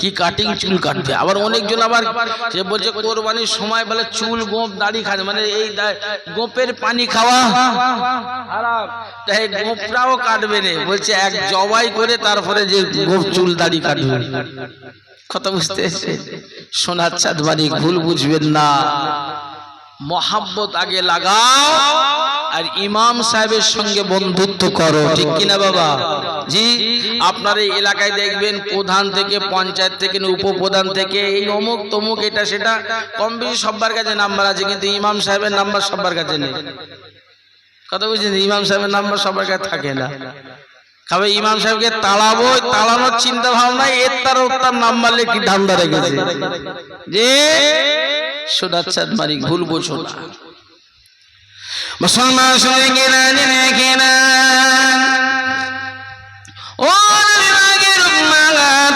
কি কাটিং চুল কাটবে? আবার অনেকজন আবার সে বলছে, কোরবানির সময় বলে চুল, গোপ, দাড়ি খাবে। মানে এই গোপের পানি খাওয়া। তাই গোপটাও কাটবে না বলছে, এক জবাই করে তারপরে যে গোপ, চুল, দাড়ি কাটবে। কথা বুঝতে এসে সোনার চাঁদ ভুল বুঝবেন না। মহাব্বত আগে লাগাও। আর ইমাম সাহেবের সঙ্গে বন্ধুত্ব করো, ঠিক কিনা বাবা? জি, আপনার এই এলাকায় দেখবেন প্রধান থেকে, পঞ্চায়েত থেকে উপপ্রধান থেকে, এই অমুক তমুক, এটা সেটা, কম বেশি সবার কাছে নাম্বার আছে, কিন্তু ইমাম সাহেবের নাম্বার সবার কাছে নেই। কথা বুঝছেন ইমাম সাহেবের নাম্বার সবার কাছে থাকে না। তবে ইমাম সাহেবকে তাড়াবো তাড়ানোর চিন্তা ভাবনা এর তার তার নাম্বার লেখি ধান্দা রেখেছে। যে, সোনার মারি ভুল বোঝো না। মুসলমান শুনে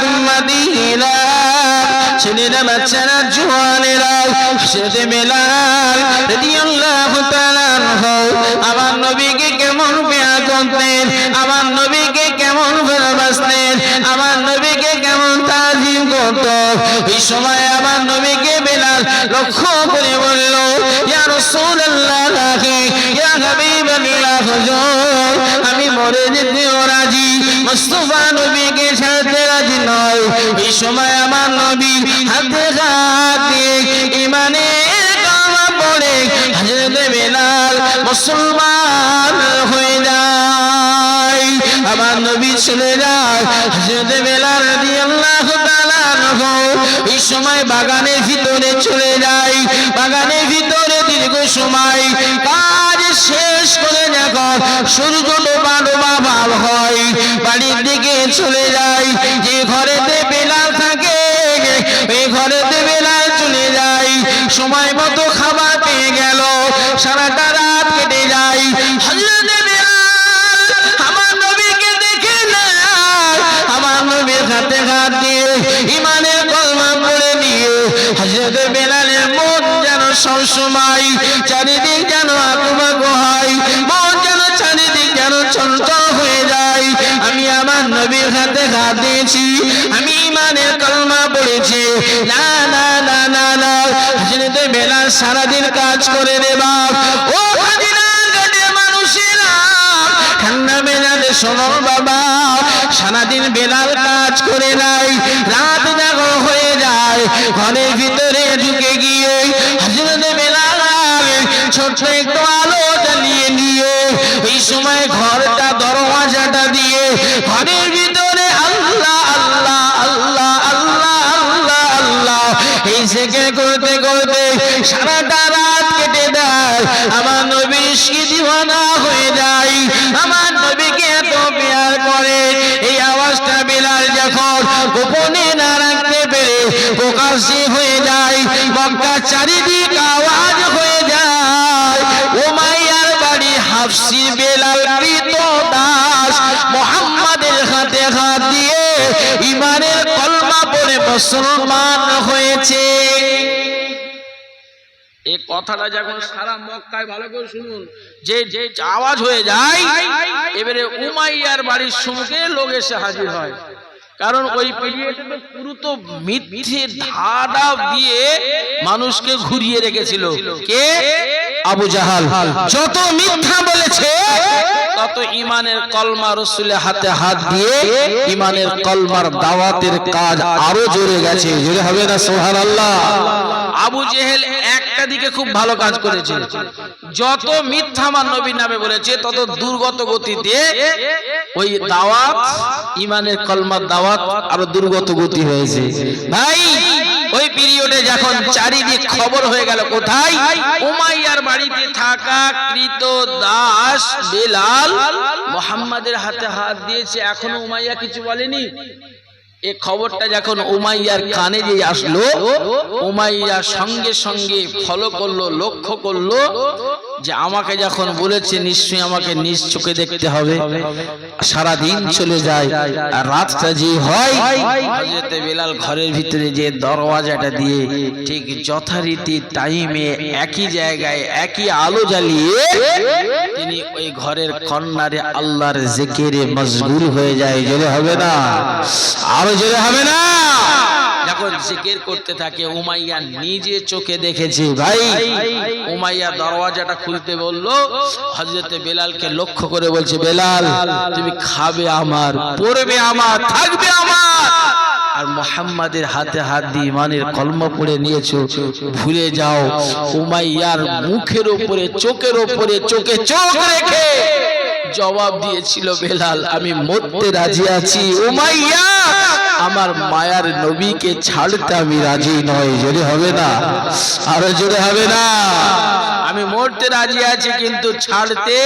উম্মাদিনা ছেলেরা, বাচ্চারা আমার নবীকে কেমন পেয়ার করতেন, আমার নবীকে কেমন ভালোবাসতেন, আমার নবীকে কেমন তাজিম করত। এই সময় আমার নবীকে বেলাল লক্ষ্য করে হুজুর আমি মরে যেতেও রাজি। মুস্তাফা নবীকে ছাড়তে রাজি নয়। এই সময় আমার নবী হাতে হাতে ইমানের কামা পড়ে হযরত বেলাল মুসলমান হয়ে যায়। আমার নবী চলে যায় হযরত বেলাল রাদিয়াল্লাহু তাআলা এই সময় বাগানের ভিতরে চলে যায় দীর্ঘ সময় কাজ শেষ করে যখন সূর্য ডোবা ডোবা ভাব হয়। বাড়ির দিকে চলে যায়, যে ঘরেতে বেলাল থাকে, ওই ঘরেতে বেলাল চলে যায়। সময় সবসময় চারিদিক যেন আকুবাক হয়, মন যেন চারিদিক যেন চঞ্চল হয়ে যায়। আমি আমার নবীর হাতে হাত দিয়েছি, আমি ইমানের কলমা পড়েছি। না না না না হযরত বেলাল সারাদিন কাজ করে বাপ। ও ঠান্ডা শোনো বাবা, সারাদিন বেলাল কাজ করে নাই, রাত জাগর হয়ে যায়, ঘরের ভিতরে ঢুকে আলো জ্বালিয়ে নিয়ে, ওই সময় ঘরটা দরওয়াজাটা দিয়ে, ঘরের ভিতরে আল্লাহ আল্লাহ আল্লাহ আল্লাহ আল্লাহ আল্লাহ, এই থেকে করতে করতে সারাটা দেয়। আমার হয়ে যায়। আমার নবীকে এই আওয়াজটা বিলাল যখন গোপনে না হয়ে যায় মক্কা চারিদিক আওয়াজ মুসলমান হয়েছে। এই কথাটা যখন সারা মক্কায় ভালো করে শুনুন, যে যে আওয়াজ হয়ে যায়, এবারে উমাইয়ার বাড়ির সম্মুখে লোক এসে হাজির হয়। কারণ ওই পিরিয়ডে পুরো তো মিথ্যে ধাঁধা দিয়ে মানুষকে ঘুরিয়ে রেখেছিল। কে? আবু জাহাল, যত মিথ্যা বলেছে, তত ইমানের কলমা রসুলের হাতে হাত দিয়ে ইমানের কলমার দাওয়াতের কাজ আরও জোরে গেছে। জোরে হবে না সোহান আল্লাহ আবু জেহেল একটা দিকে খুব ভালো কাজ করেছে। যত মিথ্যা আমার নবীর নামে বলেছে, তত দুর্গত গতিতে ওই দাওয়াত ইমানের কলমার দাওয়াত আরও দুর্গত গতি হয়েছে। ভাই ওই পিরিয়ডে যখন চারিদিক খবর হয়ে গেল কোথায়? উমাইয়ার বাড়িতে থাকা কৃত দাস বেলাল মোহাম্মদের হাতে হাত দিয়েছে। এখনও উমাইয়া কিছু বলেনি। এ খবরটা যখন উমাইয়ার কানে যে আসলো উমাইয়া সঙ্গে সঙ্গে ফলো করল লক্ষ্য করল যে আমাকে যখন বলেছে, নিশ্চয়ই আমাকে নিজ চোখে দেখতে হবে। সারা দিন চলে যায়, আর রাতটা যে হয় বেলাল ঘরের ভিতরে যে দরওয়াজাটা দিয়ে ঠিক যথারীতি টাইমে একই জায়গায় একই আলো জ্বালিয়ে তিনি ওই ঘরের কন্যারে আল্লাহর জিকিরে মশগুল হয়ে যায়। জোরে হবে না? আরও জোরে হবে না? যখন জিকির করতে থাকে উমাইয়া নিজে চোখে দেখেছে ভাই। উমাইয়া দরওয়াজাটা খুলতে বলল হজরতে বেলালকে লক্ষ্য করে বলছে বেলাল তুমি খাবে আমার পড়বে আমার থাকবে আমার। আর মোহাম্মদের হাতে হাত দিয়ে ইমানের কলম পড়ে নিয়েছো ভুলে যাও উমাইয়ার মুখের উপরে চোখের উপরে চোখে চোখ রেখে জবাব দিয়েছিল বেলাল আমি মরতে রাজি আছি উমাইয়া আমার মায়ার নবীকে ছাড়তে আমি রাজি নই, যদি হবে না, আরও জোরে হবে না। আমি মরতে রাজি আছি, কিন্তু ছাড়তে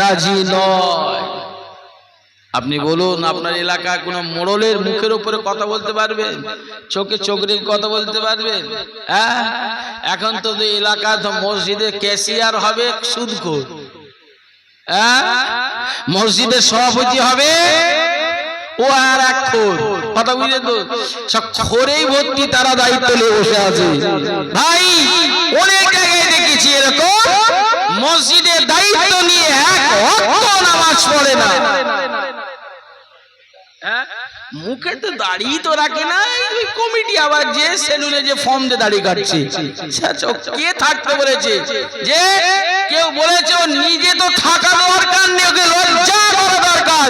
রাজি নয় আপনি বলুন, আপনার এলাকায় কোনো মোড়লের মুখের উপরে কথা বলতে পারবেন? চোখে চোখ রেখে কথা বলতে পারবেন? হ্যাঁ? এখন তো এলাকা, তো মসজিদে ক্যাশিয়ার হবে সুদখোর। হ্যাঁ? মসজিদের সভাপতি হবে ও আর এক খোর কথা বুঝলে তো? খোরেই ভর্তি, তারা দায়িত্ব নিয়ে বসে আছে। ভাই, অনেক জায়গায় দেখেছি এরকম। মসজিদে দায়িত্ব নিয়ে এক নামাজ পড়ে না। হ্যাঁ? মুখে তো দাড়ি তো রাখে না। ওই কমিটি আবার যে সেলুনে যে ফর্ম দিয়ে দাড়ি কাটছে। আচ্ছা, কে থাকতে বলেছে? যে কেউ বলেছে ও নিজে তো থাকা দরকার নেই ওকে লজ্জা করা দরকার।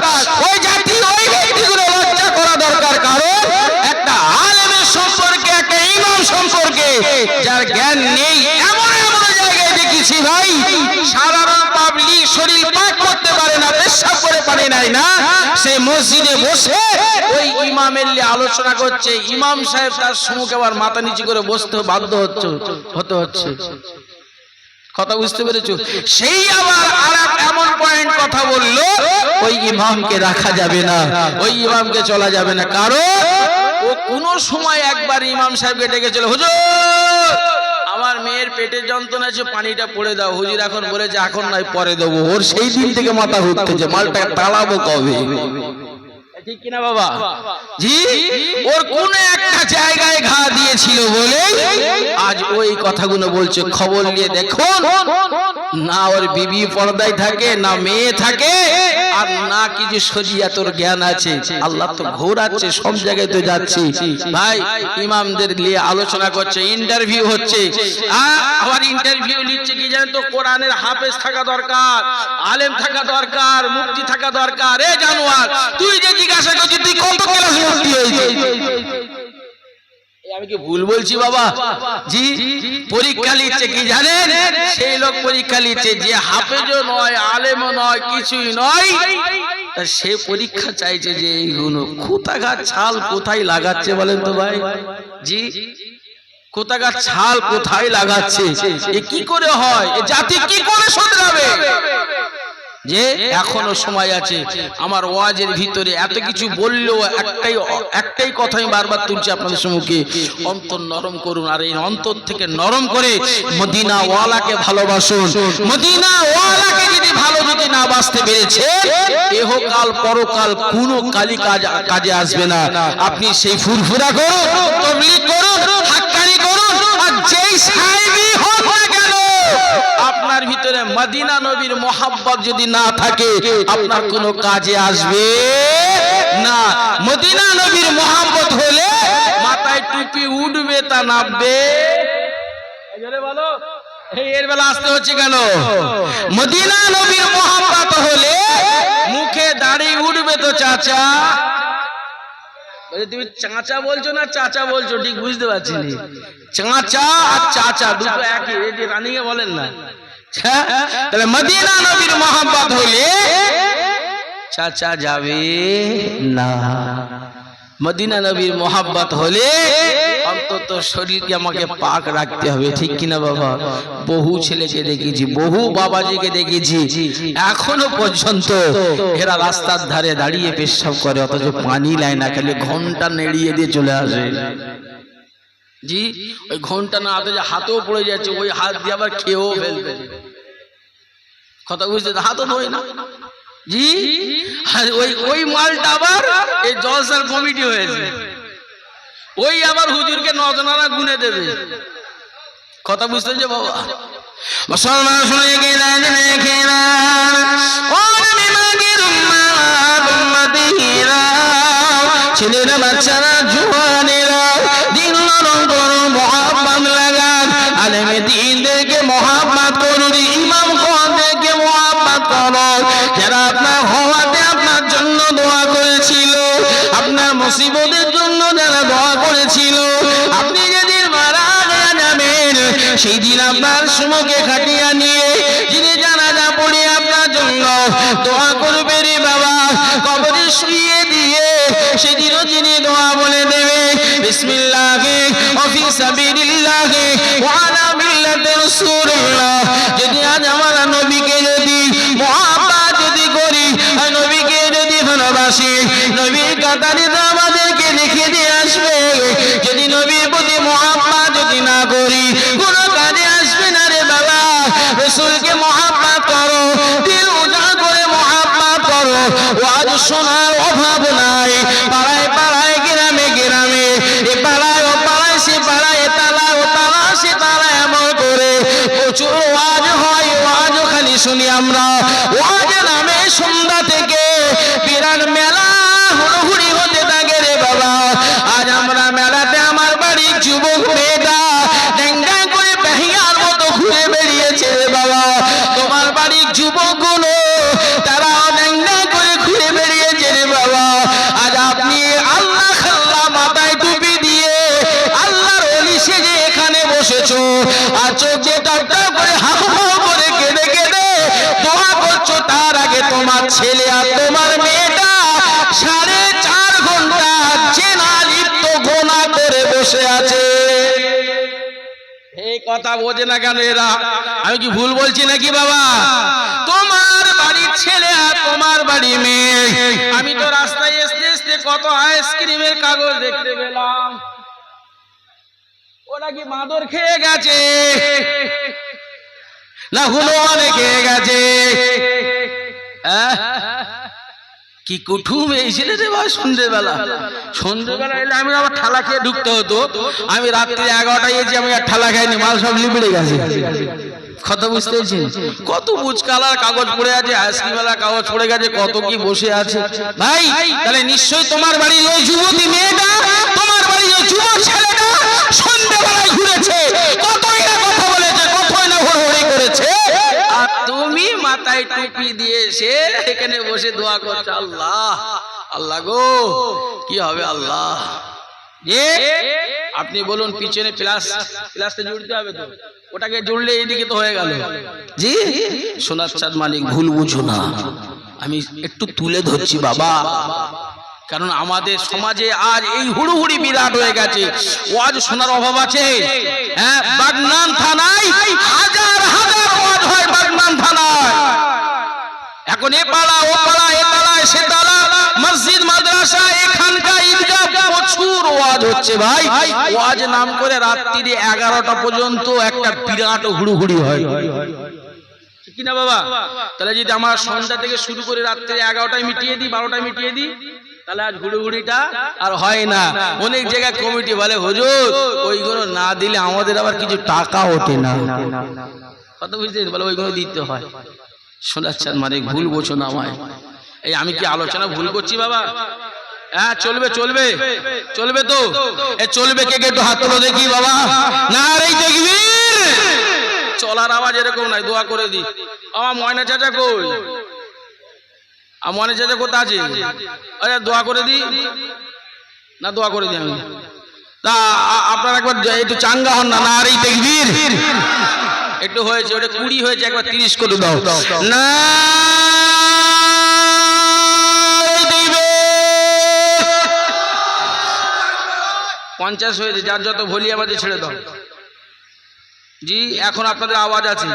ওই জাতি ওই ব্যক্তিগুলো লজ্জা করা দরকার। কারণ একটা আলেমের সম্পর্কে একটা ইমাম সম্পর্কে যার জ্ঞান নেই এমন এমন জায়গায় দেখেছি ভাই সাধারণ পাবলিক শরীর পাক করতে পারে না পেশাব করে পারে নাই না। সে মসজিদে বসে ওই ইমামের আলোচনা করছে। ইমাম সাহেব তার সম্মুখে আবার মাথা নিচু করে বসতে বাধ্য হচ্ছে, হতে হচ্ছে। কথা বুঝতে পেরেছ? সেই আবার আর এমন পয়েন্ট কথা বলল, ওই ইমামকে রাখা যাবে না, ওই ইমামকে চলা যাবে না। কারণ ও কোনো সময় একবার ইমাম সাহেবকে ডেকেছিল, হুজুর আমার মেয়ের পেটের যন্ত্রণা আছে, পানিটা পড়ে দাও। হুজুর এখন বলেছে, এখন নয়, পরে দেবো। ওর সেই দিন থেকে মাথা ঘুরতেছে। মালটা টালাবো কবে? ঠিক কিনা বাবা? জি, ওর কোন একটা জায়গায় ঘা দিয়েছিল বলে আজ ওই কথাগুলো বলছে। খবর নিয়ে দেখুন, না ওর বিবি পর্দায় থাকে, না মেয়ে থাকে, আর না কিছু সজিয়া তোর জ্ঞান আছে। আল্লাহ তো ঘোরাচ্ছে সব জায়গায় তো যাচ্ছি। ভাই, ইমামদের নিয়ে আলোচনা করছে ইন্টারভিউ হচ্ছে। আবার ইন্টারভিউ নিচ্ছে কি জানেন তো? কোরআনের হাফেজ থাকা দরকার, আলেম থাকা দরকার মুক্তি থাকা দরকার। এ জানোয়ার, তুই যে জিজ্ঞাসা করছিস, তুই কত ক্লাস এই আমি কি ভুল বলছি বাবা? জি, পরীক্ষা নিচ্ছে কি জানেন? সেই লোক পরীক্ষা নিচ্ছে যে হাফেজও নয়, আলেমও নয়, কিছুই নয়। সে পরীক্ষা চাইছে যে এইগুলো কোথাকার ছাল কোথায় লাগাচ্ছে বলেন তো ভাই? জি। কোথাকার ছাল কোথায় লাগাচ্ছে? এ কি করে হয়? এ জাতি কি করে শোধরাবে? যে এখনও সময় আছে, আমার ওয়াজের ভিতরে এত কিছু বললেও একটাই একটাই কথা আমি বারবার তুলছি আপনাদের সম্মুখে। অন্তর নরম করুন, আর এই অন্তর থেকে নরম করে মদিনা ওয়ালাকে ভালোবাসুন। মদিনা ওয়ালাকে যদি ভালো যদি না বাঁচতে পেরেছে, এহকাল, পরকাল কোনো কালি কাজ, কাজে আসবে না। আপনি সেই ফুরফুরা করুন, তবলিগ করুন হাক্কানি করুন আর যেই সাহেবই হোক না কেন আপনার ভিতরে মদিনা নবীর মোহাব্বত যদি না থাকে আপনার কোনো কাজে আসবে না। মদিনা নবীর মোহাব্বত হলে মাথায় টুপি উঠবে তা নামবে। এই বলো। এর বেলা আসতে হচ্ছে কেন? মদিনা নবীর মোহাব্বত হলে মুখে দাড়ি উঠবে তো চাচা। তুমি চাচা বলছো না চাচা বলছো? ঠিক বুঝতে পারছি চাচা আর চাচা দুটো একই রানিকে বলেন না? তাহলে মদিনা নবীর হলে চাচা যাবে না। মদিনা নবীর মোহাব্বত হলে অন্তত শরীরকে আমাকে পাক রাখতে হবে, ঠিক কিনা বাবা? বহু ছেলেকে দেখেছি, বহু বাবাজিকে দেখেছি, এখনও পর্যন্ত এরা রাস্তার ধারে দাঁড়িয়ে পেশাব করে, অথচ পানি লায় না, খালি ঘণ্টা নেড়িয়ে দিয়ে চলে আসে। জি, ওই ঘণ্টা না হাতে হাতেও পড়ে যাচ্ছে, ওই হাত দিয়ে আবার খেয়েও ফেলবে। কথা বুঝতে হাতও ধোয় না। জি? ওই ওই মালটা আবার এই জলসার কমিটি হয়েছে। ওই আবার হুজুরকে নজনারা গুনে দেবে। কথা বুঝতে যে বাবা? মুসলমান শুনে গেলেন ছেলেরা বাচ্চারা জোয়ানেরা সেই দিন আপনার সুমুখে খাটিয়া নিয়ে যিনি জানাজা পড়ে আপনার জন্য দোয়া করবে রে বাবা। কবরে শুয়ে দিয়ে সেদিনও যিনি দোয়া বলে দেবে। বিসমিল্লাহে অফি মিল্লাতি যদি নবীকে যদি করি নবীকে যদি ভালোবাসি, নবীর কাতারে ওয়াজ শোনার অভাব নাই। পাড়ায় পাড়ায় গ্রামে গ্রামে, এ পাড়ায় ও পাড়ায়, সে পাড়ায় তালা ও তালা, সে তালা এমন করে। প্রচুর ওয়াজ হয়, ওয়াজ খালি শুনি আমরা। ওয়াজ তার আগে তোমার ছেলে আর তোমার মেয়েটা সাড়ে চার ঘণ্টা চেনা লিপ্ত গোনা করে বসে আছে। এই কথা বোঝে না কেন এরা? আমি কি ভুল বলছি নাকি বাবা? তোমার বাড়ির ছেলে আর তোমার বাড়ি মেয়ে। আমি তো রাস্তায় আসতে আসতে কত আইসক্রিমের কাগজ দেখতে পেলাম। ওরা কি মাদর খেয়ে গেছে? না হুলো অনেক গেছে। কি কুঠুম রে ভাই সন্ধ্যেবেলা সন্ধ্যেবেলা এলে আমি আবার ঠালা খেয়ে ঢুকতে হতো। আমি রাত্রি এগারোটায় এসে আমি আর ঠালা খাইনি মাল সব লিবিড়ে গেছে। কথা বুঝতে কত বুচকালার কাগজ পড়ে আছে আইসক্রিমওয়ালার কাগজ পড়ে গেছে কত কি বসে আছে। ভাই তাহলে নিশ্চয়ই তোমার বাড়ির ওই যুবতী মেয়েটা তোমার বাড়ির ওই যুবক ছেলেটা সন্ধ্যেবেলায় ঘুরেছে কতই না কথা বলেছে কতই না হুড়হুড়ি করেছে আর তুমি মাথায় টুপি দিয়ে এসে এখানে বসে দোয়া করছ, আল্লাহ আল্লাহ গো, কি হবে আল্লাহ? আপনি বলুন পিছনে প্লাস প্লাসটা জুড়তে হবে তো, ওটাকে জুড়লে এইদিকে তো হয়ে গেল। জি? সোনার চাঁদ মালিক, ভুল বুঝো না। আমি একটু তুলে ধরছি, বাবা। কারণ আমাদের সমাজে আজ এই হুড়ুহুড়ি বিরাট হয়ে গেছে। ওয়াজ শোনার অভাব আছে। হ্যাঁ বাগনান থানায় হাজার হাজার ওয়াজ হয় বাগনান থানায়। এখন এ পালা, ও পাড়া এ তালায় সে তালা মসজিদ, মাদ্রাসা, এখানকার ঈদগাহ প্রচুর ওয়াজ হচ্ছে ভাই। ওয়াজ নাম করে রাত্রি এগারোটা পর্যন্ত একটা বিরাট হুড়ুহুড়ি হয়। ঠিক কি না বাবা? তাহলে যদি আমার সন্ধ্যা থেকে শুরু করে রাত্রে এগারোটায় মিটিয়ে দিই, বারোটায় মিটিয়ে দিই, তাহলে আজ ঘুড়ুঘুড়িটা আর হয় না। অনেক জায়গায় কমিটি বলে, হুজুর, ওইগুলো না দিলে আমাদের আবার কিছু টাকা ওঠে না। কত বুঝতে বলে, ওইগুলো দিতে হয়। শোনাচ্ছেন মানে ভুল বোঝো না আমায়। এই আমি কি আলোচনা ভুল করছি বাবা? হ্যাঁ চলবে চলবে চলবে। তো? এ চলবে কে কে একটু হাত তুলো দেখি বাবা। না রে দেখবি চলার আওয়াজ এরকম নাই দোয়া করে দি। আমার ময়না চাচা কই? আমার ময়না চাচা কোথা আছে? আরে দোয়া করে দি। না দোয়া করে দি আমি। তা আপনারা একবার একটু চাঙ্গা হন না না আর এই দেখবির একটু হয়েছে ওটা কুড়ি হয়েছে একবার তিরিশ করে দাও। না পঞ্চাশ হয়েছে যার যত ভলি আমাদের ছেড়ে দাও। জি এখন আপনাদের আওয়াজ আছে।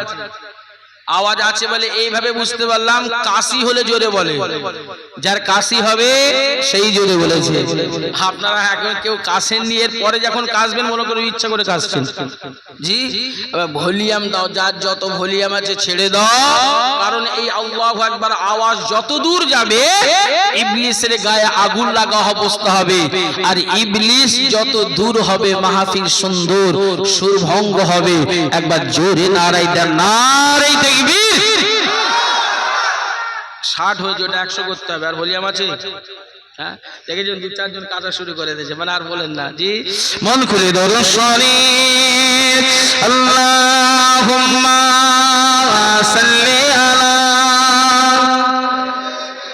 আওয়াজ আছে বলে এইভাবে বুঝতে পারলাম, কাশি হলে জোরে বলে। যার কাশি হবে, সেই জোরে বলেছে। আপনারা এখন কেউ কাশেননি এর পরে যখন কাশবেন, মনে করে ইচ্ছা করে কাশছেন। জি ভলিউম দাও, যার যত ভলিউম আছে ছেড়ে দাও। কারণ এই আল্লাহু আকবার আওয়াজ যত দূর যাবে, ইবলিসের গায়ে আগুন লাগা অবস্থা হবে। আর ইবলিস যত দূর হবে, মাহফিল সুন্দর, সুরভঙ্গ হবে। একবার জোরে নারাই দেন নারাই ষাট হয়েছে ওটা একশো করতে হবে, আর ভলিউম আছে? হ্যাঁ? দেখেছেন দু চারজন কাজা শুরু করে দিয়েছে মানে আর বলেন না, জি? মন খুলে ধরো সরি আল্লাহ